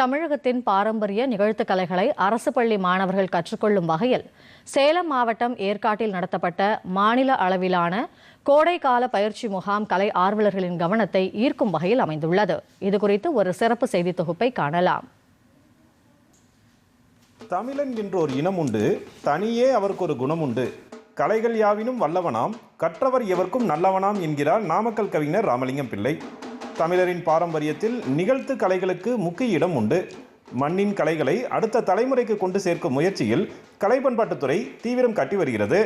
தமிழகத்தின் பாரம்பரிய நிகழ்த்து கலைகளை அரசு பள்ளி மாணவர்கள் கற்றுக்கொள்ளும் வகையில் சேலம் மாவட்டம் ஏற்காட்டில் நடத்தப்பட்ட மாநில அளவிலான கோடைக்கால பயிற்சி முகாம் கலை ஆர்வலர்களின் கவனத்தை ஈர்க்கும் வகையில் அமைந்துள்ளது. இதுகுறித்து ஒரு சிறப்பு செய்தி தொகுப்பை காணலாம். தமிழன் என்ற ஒரு இனம் உண்டு தனியே அவருக்கு ஒரு குணம் உண்டு. கலைகள் யாவினும் வல்லவனாம் கற்றவர் எவர்க்கும் நல்லவனாம் என்கிறார் நாமக்கல் கவிஞர் ராமலிங்கம் பிள்ளை. தமிழரின் பாரம்பரியத்தில் நிகழ்த்து கலைகளுக்கு முக்கிய இடம் உண்டு. மண்ணின் கலைகளை அடுத்த தலைமுறைக்கு கொண்டு சேர்க்கும் முயற்சியில் கலை பண்பாட்டுத்துறை தீவிரம் காட்டி வருகிறது.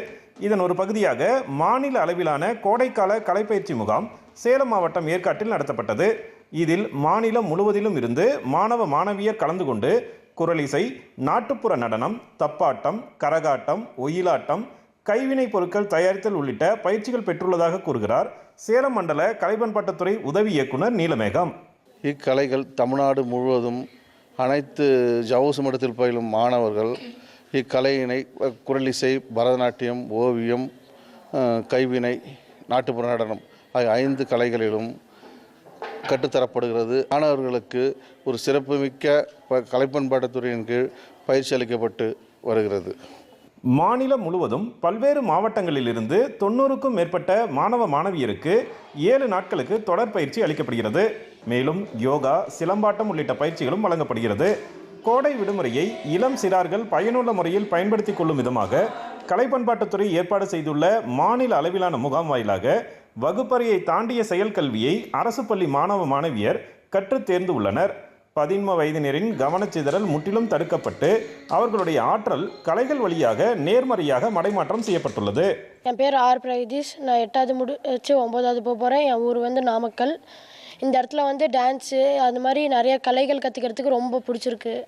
இதன் ஒரு பகுதியாக மாநில அளவிலான கோடைக்கால கலைப்பயிற்சி முகாம் சேலம் மாவட்டம் ஏற்காட்டில் நடத்தப்பட்டது. இதில் மாநிலம் முழுவதிலும் இருந்து மாணவ மாணவியர் கலந்து கொண்டு குரலிசை நாட்டுப்புற நடனம் தப்பாட்டம் கரகாட்டம் ஒயிலாட்டம் கைவினைப் பொருட்கள் தயாரித்தல் உள்ளிட்ட பயிற்சிகள் பெற்றுள்ளதாக கூறுகிறார். சேலம் மண்டல கலைபண்பாட்டுத்துறை உதவி இயக்குனர் நீலமேகம். இக்கலைகள் தமிழ்நாடு முழுவதும் அனைத்து ஜவுசு மடத்தில் பயிலும் மாணவர்கள் இக்கலையினை குரலிசை பரதநாட்டியம் ஓவியம் கைவினை நாட்டுப்புற நடனம் ஆகிய ஐந்து கலைகளிலும் கற்றுத்தரப்படுகிறது. மாணவர்களுக்கு ஒரு சிறப்புமிக்க ப- கலைப்பண்பாட்டுத்துறையின் கீழ் பயிற்சி அளிக்கப்பட்டு வருகிறது. மாநிலம் முழுவதும் பல்வேறு மாவட்டங்களிலிருந்து தொண்ணூறுக்கும் மேற்பட்ட மாணவ மாணவியருக்கு ஏழு நாட்களுக்கு தொடர் பயிற்சி அளிக்கப்படுகிறது. மேலும் யோகா சிலம்பாட்டம் உள்ளிட்ட பயிற்சிகளும் வழங்கப்படுகிறது. கோடை விடுமுறையை இளம் சிறார்கள் பயனுள்ள முறையில் பயன்படுத்திக் கொள்ளும் விதமாக கலை பண்பாட்டுத்துறை ஏற்பாடு செய்துள்ள மாநில அளவிலான முகாம் வாயிலாக வகுப்பறையை தாண்டிய செயல் கல்வியை அரசு பள்ளி மாணவ மாணவியர் கற்றுத் தேர்ந்து உள்ளனர். பதின்ம வயதினரின் கவனச்சிதறல் முற்றிலும் தடுக்கப்பட்டு அவர்களுடைய ஆற்றல் கலைகள் வழியாக நேர்மறையாக மடைமாற்றம் செய்யப்பட்டுள்ளது. என் பேர் ஆர். பிரகதீஷ் நான் எட்டாவது முடிச்சு ஒம்பதாவது போக போகிறேன் என் ஊர் வந்து நாமக்கல். இந்த இடத்துல வந்து டான்ஸு அது மாதிரி நிறைய கலைகள் கற்றுக்கிறதுக்கு ரொம்ப பிடிச்சிருக்கு.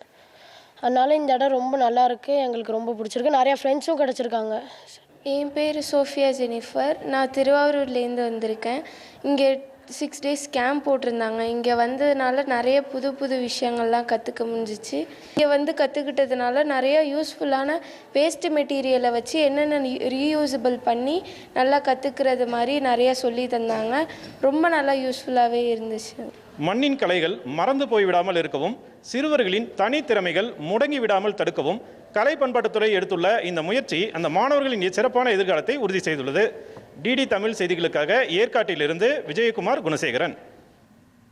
அதனால இந்த இடம் ரொம்ப நல்லா இருக்கு. எங்களுக்கு ரொம்ப பிடிச்சிருக்கு. நிறைய ஃப்ரெண்ட்ஸும் கிடச்சிருக்காங்க. என் பேர் சோஃபியா ஜெனிஃபர். நான் திருவாரூர்லேருந்து வந்திருக்கேன். இங்கே சிக்ஸ் டேஸ் கேம்ப் போட்டிருந்தாங்க. இங்கே வந்ததுனால நிறைய புது புது விஷயங்கள்லாம் கற்றுக்க முடிஞ்சிச்சு. இங்கே வந்து கற்றுக்கிட்டதுனால நிறைய யூஸ்ஃபுல்லான வேஸ்ட் மெட்டீரியலை வச்சு என்னென்ன ரீயூசபிள் பண்ணி நல்லா கற்றுக்கிறது மாதிரி நிறைய சொல்லி தந்தாங்க. ரொம்ப நல்லா யூஸ்ஃபுல்லாகவே இருந்துச்சு. மண்ணின் கலைகள் மறந்து போய்விடாமல் இருக்கவும் சிறுவர்களின் தனித்திறமைகள் முடங்கி விடாமல் தடுக்கவும் கலை பண்பாட்டுத்துறை எடுத்துள்ள இந்த முயற்சி அந்த மாணவர்களின் சிறப்பான எதிர்காலத்தை உறுதி செய்துள்ளது. டிடி தமிழ் செய்திகளுக்காக ஏற்காட்டிலிருந்து விஜயகுமார் குணசேகரன்.